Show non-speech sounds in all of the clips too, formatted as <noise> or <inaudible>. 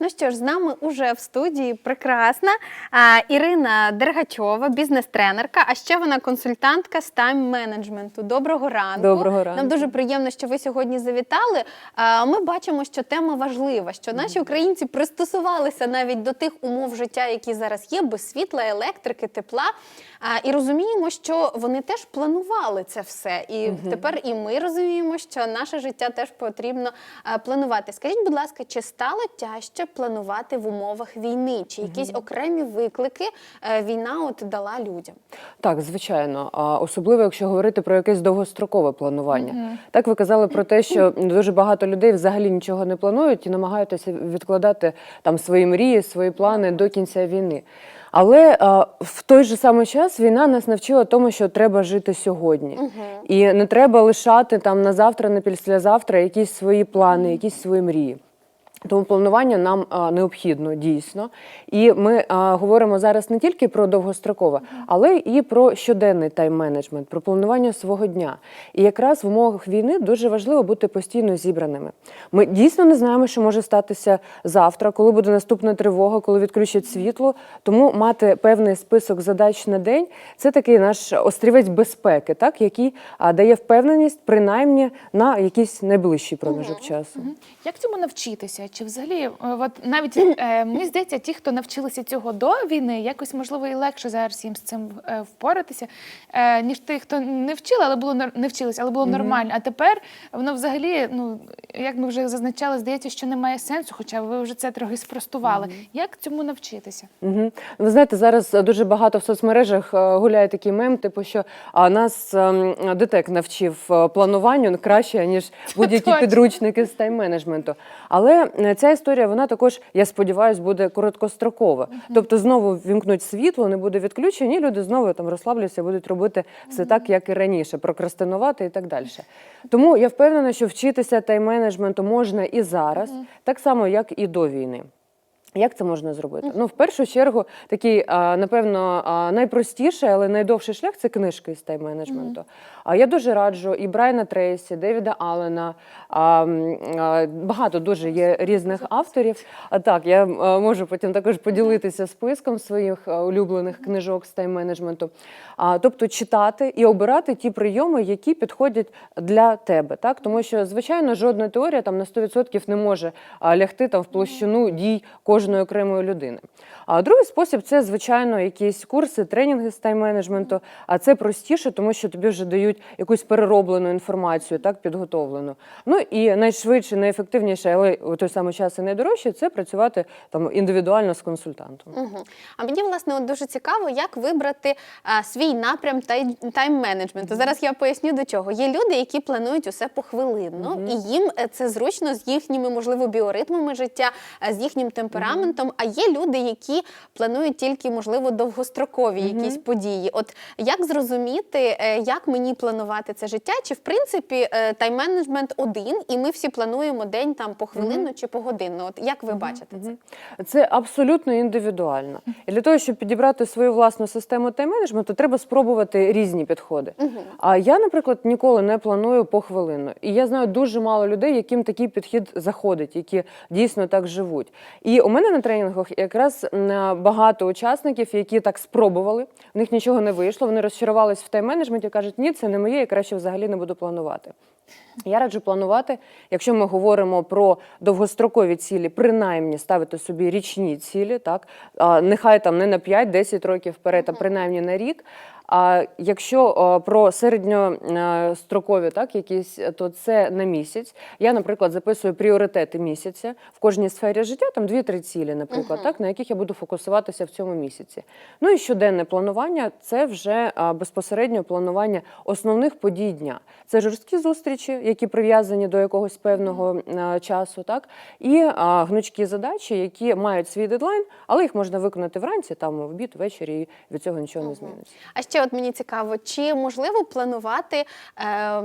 Ну що ж, з нами уже в студії прекрасна а, Ірина Дергачова, бізнес-тренерка, а ще вона консультантка з тайм-менеджменту. Доброго ранку. Доброго ранку. Нам дуже приємно, що ви сьогодні завітали. А, Ми бачимо, що тема важлива, що наші українці пристосувалися навіть до тих умов життя, які зараз є, без світла, електрики, тепла. А, І розуміємо, що вони теж планували це все. І тепер і ми розуміємо, що наше життя теж потрібно планувати. Скажіть, будь ласка, чи стало тяжче планувати в умовах війни? Чи якісь окремі виклики е, війна от дала людям? Так, звичайно. Особливо, якщо говорити про якесь довгострокове планування. Так ви казали про те, що <laughs> дуже багато людей взагалі нічого не планують і намагаються відкладати там свої мрії, свої плани до кінця війни. Але а, в той же самий час війна нас навчила тому, що треба жити сьогодні, і не треба лишати там на завтра, на післязавтра якісь свої плани, якісь свої мрії. Тому планування нам а, необхідно дійсно. І ми а, говоримо зараз не тільки про довгострокове, але і про щоденний тайм-менеджмент, про планування свого дня. І якраз в умовах війни дуже важливо бути постійно зібраними. Ми дійсно не знаємо, що може статися завтра, коли буде наступна тривога, коли відключать світло. Тому мати певний список задач на день це такий наш острівець безпеки, так який а, дає впевненість принаймні на якийсь найближчий проміжок часу. Як цьому навчитися? Чи взагалі, е, от навіть е, мені здається, ті, хто навчилися цього до війни, якось можливо і легше зараз їм з цим е, впоратися, е, ніж ті, хто не вчили, але було не вчилися, але було нормально. А тепер воно взагалі, ну як ми вже зазначали, здається, що немає сенсу, хоча ви вже це трохи спростували. Як цьому навчитися? Угу. Ви знаєте, зараз дуже багато в соцмережах гуляє такий мем, типу, що а, нас ДТЕК навчив плануванню краще, ніж <laughs> будь-які підручники з тайм-менеджменту. Але ця історія, вона також, я сподіваюся, буде короткострокова. Тобто знову вімкнуть світло, не буде відключень, і люди знову там розслабляться, будуть робити все так, як і раніше, прокрастинувати і так далі. Тому я впевнена, що вчитися тайм-менеджменту можна і зараз, так само, як і до війни. Як це можна зробити? Ну, в першу чергу, такий, напевно, найпростіший, але найдовший шлях це книжки з тайм-менеджменту. А я дуже раджу і Брайана Трейсі, Девіда Аллена. Багато дуже є різних авторів. А так, я можу потім також поділитися списком своїх улюблених книжок з тайм-менеджменту. Тобто читати і обирати ті прийоми, які підходять для тебе. Так? Тому що, звичайно, жодна теорія там на 100% не може лягти там в площину дій кожної окремої людини. А другий спосіб це, звичайно, якісь курси, тренінги з тайм-менеджменту. А це простіше, тому що тобі вже дають якусь перероблену інформацію, так підготовлену. Ну і найшвидше, найефективніше, але у той самий час і найдорожче це працювати там індивідуально з консультантом. Угу. А мені власне от дуже цікаво, як вибрати а, свій напрям тайм-менеджменту. Зараз я поясню до чого. Є люди, які планують усе похвилинно, і їм е, це зручно з їхніми, можливо, біоритмами життя, е, з їхнім темпераментом. А є люди, які планують тільки, можливо, довгострокові якісь події. От як зрозуміти, е, як мені планувати це життя? Чи в принципі е, тайм-менеджмент один, і ми всі плануємо день там похвилинно чи погодинно? От як ви бачите це? Це абсолютно індивідуально. І для того, щоб підібрати свою власну систему тайм-менеджменту, треба спробувати різні підходи. А я, наприклад, ніколи не планую похвилинно. І я знаю дуже мало людей, яким такий підхід заходить, які дійсно так живуть. І у мене на тренінгах якраз багато учасників, які так спробували, в них нічого не вийшло, вони розчарувались в тайм-менеджменті, кажуть, ні, це не моє, я краще взагалі не буду планувати. Я раджу планувати, якщо ми говоримо про довгострокові цілі, принаймні ставити собі річні цілі, так а, нехай там не на 5-10 років вперед, а принаймні на рік. А якщо про середньострокові так, якісь, то це на місяць. Я, наприклад, записую пріоритети місяця в кожній сфері життя, там 2-3 цілі, наприклад, так, на яких я буду фокусуватися в цьому місяці. Ну і щоденне планування це вже безпосередньо планування основних подій дня. Це жорсткі зустрічі, які прив'язані до якогось певного а, часу, так, і гнучкі задачі, які мають свій дедлайн, але їх можна виконати вранці, там в обід, ввечері, і від цього нічого не зміниться. Ще от мені цікаво, чи можливо планувати е,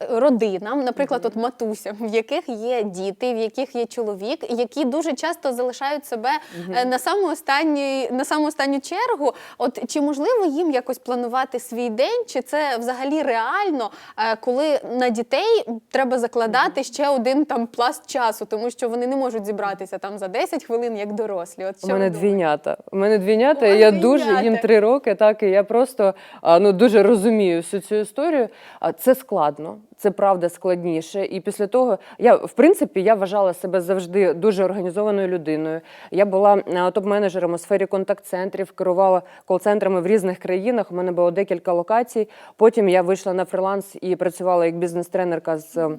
родинам, наприклад, от матусям, в яких є діти, в яких є чоловік, які дуже часто залишають себе е, на саму останню, на саму останню чергу. От чи можливо їм якось планувати свій день, чи це взагалі реально, е, коли на дітей треба закладати ще один там пласт часу, тому що вони не можуть зібратися там за 10 хвилин, як дорослі. От У мене ви думаєте? двійнята. У мене двійнята, і я дуже їм три роки, так і я просто а, ну дуже розумію всю цю історію. А це складно. Це правда складніше. І після того я в принципі я вважала себе завжди дуже організованою людиною. Я була топ-менеджером у сфері контакт-центрів, керувала кол-центрами в різних країнах. У мене було декілька локацій. Потім я вийшла на фриланс і працювала як бізнес-тренерка з.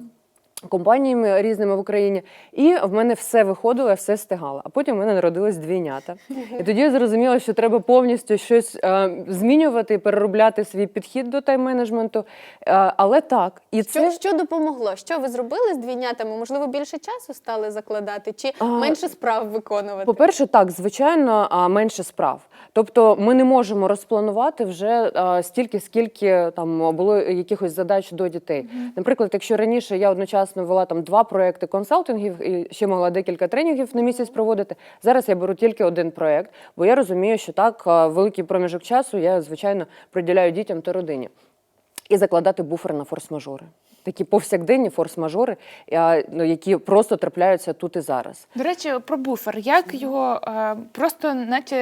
Е, Компаніями різними в Україні, і в мене все виходило, я все стигала. А потім в мене народились двійнята. І тоді я зрозуміла, що треба повністю щось е, змінювати, переробляти свій підхід до тайм-менеджменту. Е, але так, і Що, це що допомогло? Що ви зробили з двійнятами? Можливо, більше часу стали закладати, чи А, менше справ виконувати? По-перше, так, звичайно, а, менше справ. Тобто ми не можемо розпланувати вже а, стільки, скільки там було якихось задач до дітей. Наприклад, якщо раніше я одночасно вела там два проекти консалтингів і ще могла декілька тренінгів на місяць проводити. Зараз я беру тільки один проект, бо я розумію, що так великий проміжок часу я звичайно приділяю дітям та родині. І закладати буфер на форс-мажори. Такі повсякденні форс-мажори, ну, які просто трапляються тут і зараз. До речі, про буфер. Як його е, просто наче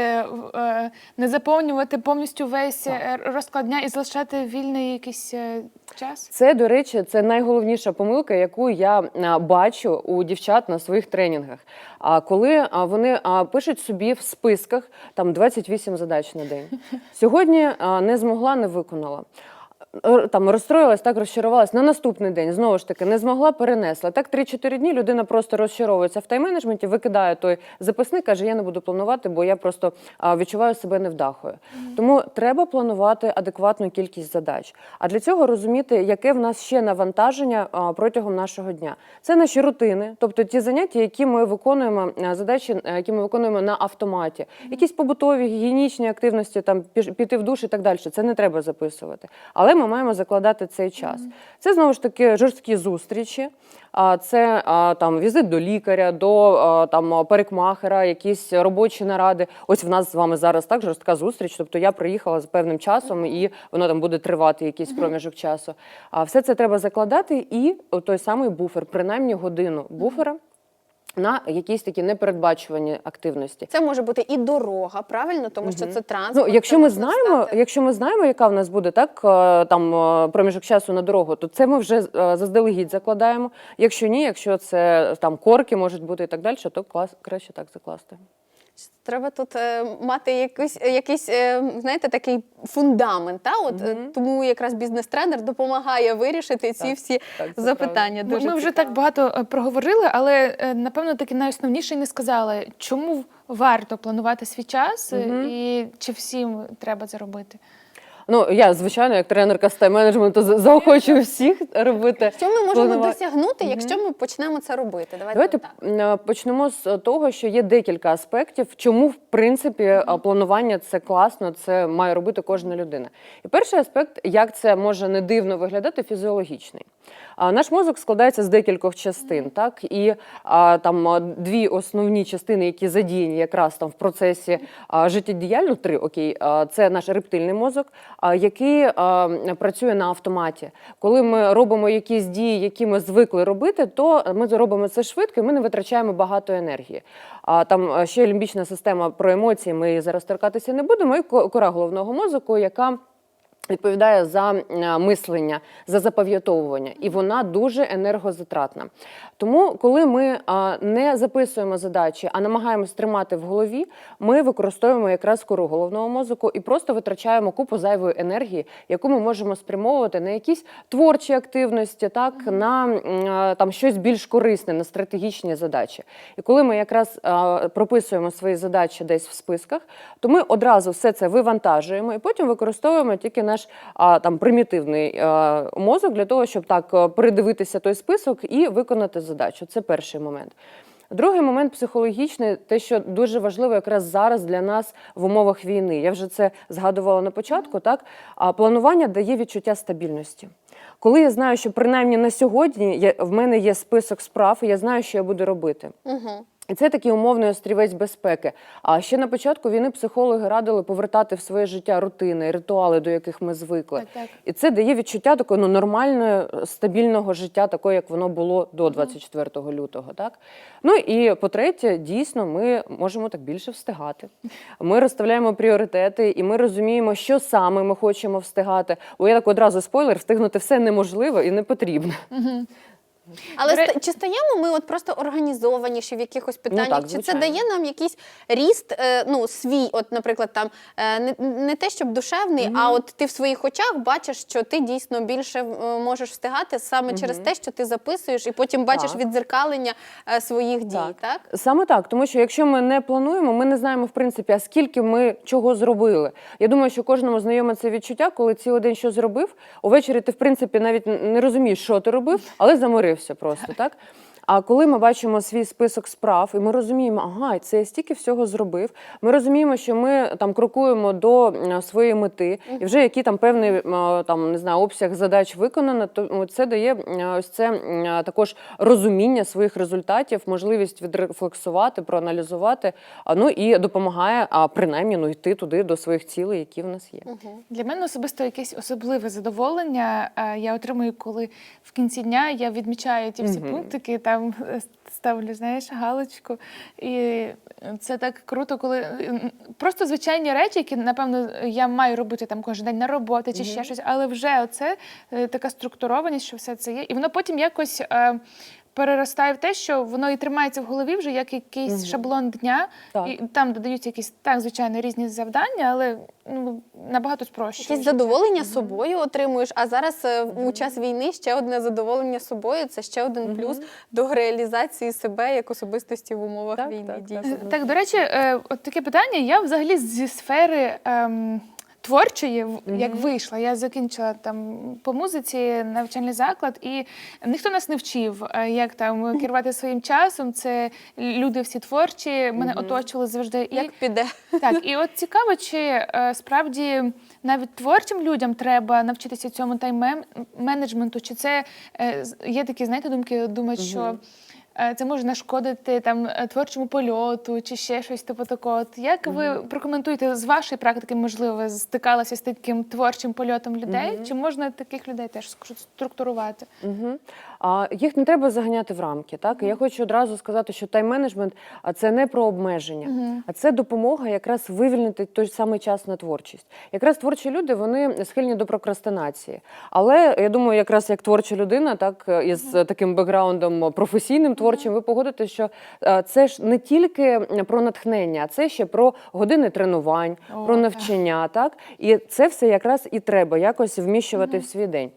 е, не заповнювати повністю весь е, розклад дня і залишати вільний якийсь е, час? Це, до речі, це найголовніша помилка, яку я бачу у дівчат на своїх тренінгах. А коли вони пишуть собі в списках там 28 задач на день. <laughs> Сьогодні не змогла, не виконала. Там розстроїлась, так розчарувалась на наступний день. Знову ж таки, не змогла, перенесла. Так 3-4 дні людина просто розчаровується в тайм-менеджменті, викидає той записник, каже: я не буду планувати, бо я просто а, відчуваю себе невдахою. Тому треба планувати адекватну кількість задач. А для цього розуміти, яке в нас ще навантаження а, протягом нашого дня. Це наші рутини, тобто ті заняття, які ми виконуємо, задачі, які ми виконуємо на автоматі, якісь побутові, гігієнічні активності, там піти в душ і так далі. Це не треба записувати. Але ми маємо закладати цей час. Це знову ж таки жорсткі зустрічі. А це там візит до лікаря, до там парикмахера, якісь робочі наради. Ось в нас з вами зараз так жорстка зустріч. Тобто я приїхала з певним часом, і воно там буде тривати якийсь проміжок часу. А все це треба закладати, і той самий буфер, принаймні годину буфера. На якісь такі непередбачувані активності. Це може бути і дорога, правильно, тому що це транспорт. Ну, якщо ми знаємо, якщо ми знаємо, яка в нас буде так е, там е, проміжок часу на дорогу, то це ми вже е, заздалегідь закладаємо. Якщо ні, якщо це там корки можуть бути і так далі, то клас краще так закласти. Треба тут е, мати якийсь, якийсь е, знаєте, такий фундамент. Та? От, е, тому якраз бізнес-тренер допомагає вирішити ці Так, всі так, це запитання. Ми, Дуже ми вже цікаво. так багато е, проговорили, але е, напевно таки найосновніше не сказали, чому варто планувати свій час е, і чи всім треба це робити. Ну я звичайно, як тренерка з тайм-менеджменту, за- заохочую всіх робити. Що ми можемо планувати. досягнути, якщо ми почнемо це робити? Давайте, Давайте е, почнемо з того, що є декілька аспектів, чому в принципі планування це класно, це має робити кожна людина. І перший аспект, як це може не дивно виглядати, фізіологічний. Наш мозок складається з декількох частин, так і там дві основні частини, які задіяні якраз там в процесі життєдіяльно, три окей, це наш рептильний мозок, який працює на автоматі. Коли ми робимо якісь дії, які ми звикли робити, то ми зробимо це швидко, і ми не витрачаємо багато енергії. А там ще лімбічна система про емоції. Ми зараз торкатися не будемо. І кора головного мозку, яка відповідає за е, мислення, за запам'ятовування, і вона дуже енергозатратна. Тому, коли ми не записуємо задачі, а намагаємось тримати в голові, ми використовуємо якраз кору головного мозку і просто витрачаємо купу зайвої енергії, яку ми можемо спрямовувати на якісь творчі активності, так на е, там щось більш корисне, на стратегічні задачі. І коли ми якраз прописуємо свої задачі десь в списках, то ми одразу все це вивантажуємо і потім використовуємо тільки наш а, там примітивний а, мозок для того, щоб так передивитися той список і виконати задачу. Це перший момент. Другий момент психологічний, те, що дуже важливо якраз зараз для нас в умовах війни. Я вже це згадувала на початку. Так а планування дає відчуття стабільності. Коли я знаю, що принаймні на сьогодні в мене є список справ, і я знаю, що я буду робити. Угу. І це такий умовний острівець безпеки. А ще на початку війни психологи радили повертати в своє життя рутини, ритуали, до яких ми звикли. Так, так. І це дає відчуття такого ну, нормального, стабільного життя, такого, як воно було до 24 лютого. Так? Ну і по-третє, дійсно, ми можемо так більше встигати. Ми розставляємо пріоритети, і ми розуміємо, що саме ми хочемо встигати. Бо я так одразу спойлер, встигнути все неможливо і не потрібно. Але ре- чи стаємо ми от просто організованіші в якихось питаннях? так, чи це дає нам якийсь ріст, е, ну свій, от, наприклад, там е, не, не те, щоб душевний, а от ти в своїх очах бачиш, що ти дійсно більше е, можеш встигати саме через те, що ти записуєш, і потім бачиш Так. віддзеркалення е, своїх дій, Так. так? Саме так, тому що якщо ми не плануємо, ми не знаємо в принципі, а скільки ми чого зробили. Я думаю, що кожному знайоме це відчуття, коли цілий день що зробив. Увечері ти в принципі навіть не розумієш, що ти робив, але заморився просто <laughs> так. А коли ми бачимо свій список справ, і ми розуміємо, ага, це я стільки всього зробив. Ми розуміємо, що ми там крокуємо до своєї мети, і вже який там певний там не знаю обсяг задач виконано, то це дає ось це також розуміння своїх результатів, можливість відрефлексувати, проаналізувати. Ну і допомагає, а принаймні ну йти туди до своїх цілей, які в нас є. Для мене особисто якесь особливе задоволення е, я отримую, коли в кінці дня я відмічаю ті всі пунктики, там е, ставлю, знаєш, галочку. І це так круто, коли е, просто звичайні речі, які, напевно, я маю робити там кожен день на роботі чи ще щось, але вже оце е, така структурованість, що все це є. І воно потім якось. Переростає в те, що воно і тримається в голові вже як якийсь шаблон дня, Так. і там додаються якісь так, звичайно, різні завдання, але ну набагато спрощує. Життя. задоволення собою отримуєш. А зараз е, у час війни ще одне задоволення собою це ще один плюс до реалізації себе як особистості в умовах Так, війни. так, дійсно. Е, Так, до речі, е, от таке питання. Я взагалі зі сфери ем, творчої, як вийшла. Я закінчила там по музиці навчальний заклад, і ніхто нас не вчив, е, як там керувати своїм часом. Це люди всі творчі, мене оточували завжди. І Як піде? так, і от цікаво, чи е, справді навіть творчим людям треба навчитися цьому тайм-менеджменту, чи це е, є такі, знаєте, думки, думають, що це може нашкодити там е, творчому польоту, чи ще щось типу такого. От як ви прокоментуєте з вашої практики, можливо, ви стикалися з таким творчим польотом людей? Чи можна таких людей теж структурувати? структурувати? Угу. А їх не треба заганяти в рамки. Так І я хочу одразу сказати, що тайм-менеджмент а це не про обмеження, а це допомога якраз вивільнити той самий час на творчість. Якраз творчі люди вони схильні до прокрастинації. Але я думаю, якраз як творча людина, так із таким бекграундом професійним творчим, ви погодите, що е, це ж не тільки про натхнення, а це ще про години тренувань, О, про навчання. Так і це все якраз і треба якось вміщувати в свій день.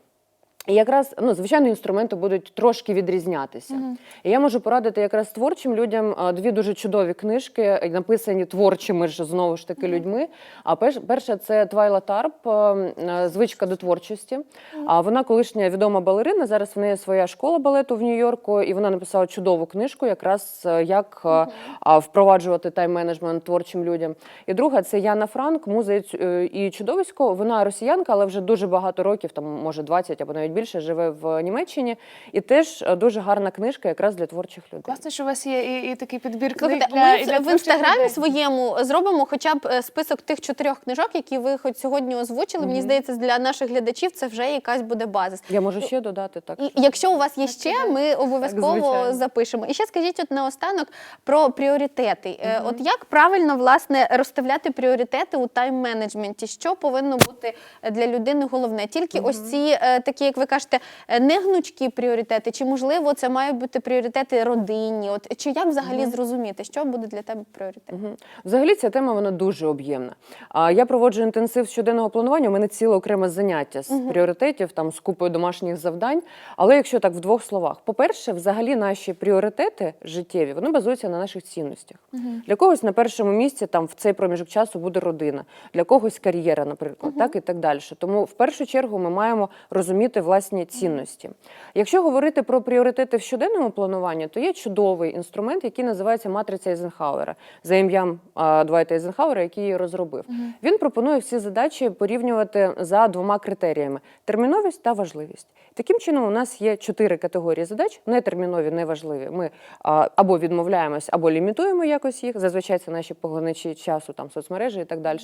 І якраз ну, звичайно, інструменти будуть трошки відрізнятися. І я можу порадити якраз творчим людям дві дуже чудові книжки, е, написані творчими ж знову ж таки людьми. А перша це Твайла Тарп е, е, Звичка до творчості. А вона колишня відома балерина. Зараз в неї своя школа балету в Нью-Йорку, і вона написала чудову книжку, якраз як а, впроваджувати тайм-менеджмент творчим людям. І друга це Яна Франк, е, і чудовисько. Вона росіянка, але вже дуже багато років, там може 20 або навіть більше, живе в Німеччині. І теж е, дуже гарна книжка якраз для творчих людей. Класно, що у вас є і, і такий підбір книг Слухайте, для, ми для в інстаграмі людей. своєму зробимо хоча б е, список тих чотирьох книжок, які ви хоч сьогодні озвучили. Мені здається, для наших глядачів це вже якась буде база. Я можу ще додати так. І якщо у вас є ще, ми обов'язково запишемо. І ще скажіть от наостанок про пріоритети. Е, От як правильно власне розставляти пріоритети у тайм-менеджменті? Що повинно бути для людини головне? Тільки ось ці такі, як ви кажете, е, негнучкі пріоритети, чи можливо це мають бути пріоритети родинні? От чи як взагалі зрозуміти, що буде для тебе пріоритет? Мгм. Взагалі ця тема вона дуже об'ємна. А я проводжу інтенсив щоденного планування. У мене ціле окреме заняття з пріоритетів, там з купою домашніх завдань. Але якщо так в двох словах, по-перше, взагалі наші пріоритети життєві вони базуються на наших цінностях. Для когось на першому місці там в цей проміжок часу буде родина, для когось кар'єра, наприклад, так і так далі. Тому в першу чергу ми маємо розуміти власні цінності. Якщо говорити про пріоритети в щоденному плануванні, то є чудовий інструмент, який називається матриця Ейзенхауера за ім'ям Двайта Ейзенхауера, який її розробив. Він пропонує всі задачі порівнювати за двома критеріями: терміновість та важливість. Таким чином, у нас є чотири категорії задач: нетермінові, неважливі. Ми або відмовляємось, або лімітуємо якось їх. Зазвичай це наші поглиначі часу, там соцмережі і так далі.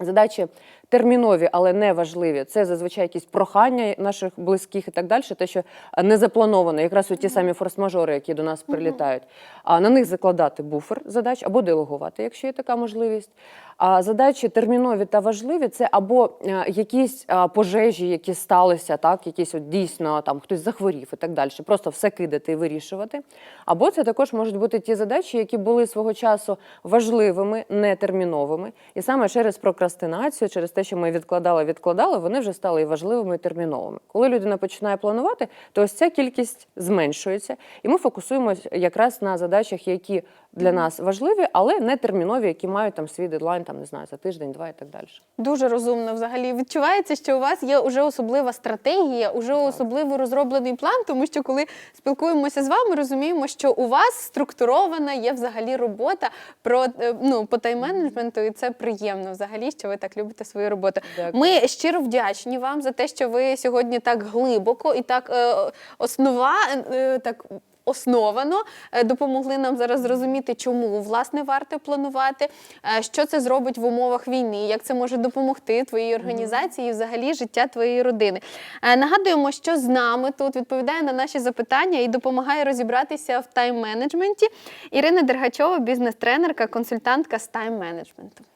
Задачі термінові, але не важливі. Це зазвичай якісь прохання наших близьких і так далі, те, що не заплановано, якраз у ті самі форс-мажори, які до нас прилітають. А на них закладати буфер задач або делегувати, якщо є така можливість. А задачі термінові та важливі це або е, якісь е, пожежі, які сталися, так, якісь от дійсно там хтось захворів і так далі. Просто все кидати і вирішувати. Або це також можуть бути ті задачі, які були свого часу важливими, нетерміновими. І саме через прокрастинацію, через те, що ми відкладали, відкладали, вони вже стали і важливими, і терміновими. Коли людина починає планувати, то ось ця кількість зменшується, і ми фокусуємося якраз на задачах, які для нас важливі, але не термінові, які мають там свій дедлайн, там не знаю, за тиждень, два і так далі. Дуже розумно взагалі. Відчувається, що у вас є вже особлива стратегія, уже особливо розроблений план, тому що коли спілкуємося з вами, розуміємо, що у вас структурована є взагалі робота про е, ну по тайм-менеджменту, і це приємно взагалі, що ви так любите свою роботу. Дякую. Ми щиро вдячні вам за те, що ви сьогодні так глибоко і так е, основа е, так. Основано е, допомогли нам зараз зрозуміти, чому власне варто планувати, е, що це зробить в умовах війни, як це може допомогти твоїй організації і взагалі життя твоєї родини. Е, Нагадуємо, що з нами тут відповідає на наші запитання і допомагає розібратися в тайм-менеджменті. Ірина Дергачова, бізнес-тренерка, консультантка з тайм-менеджменту.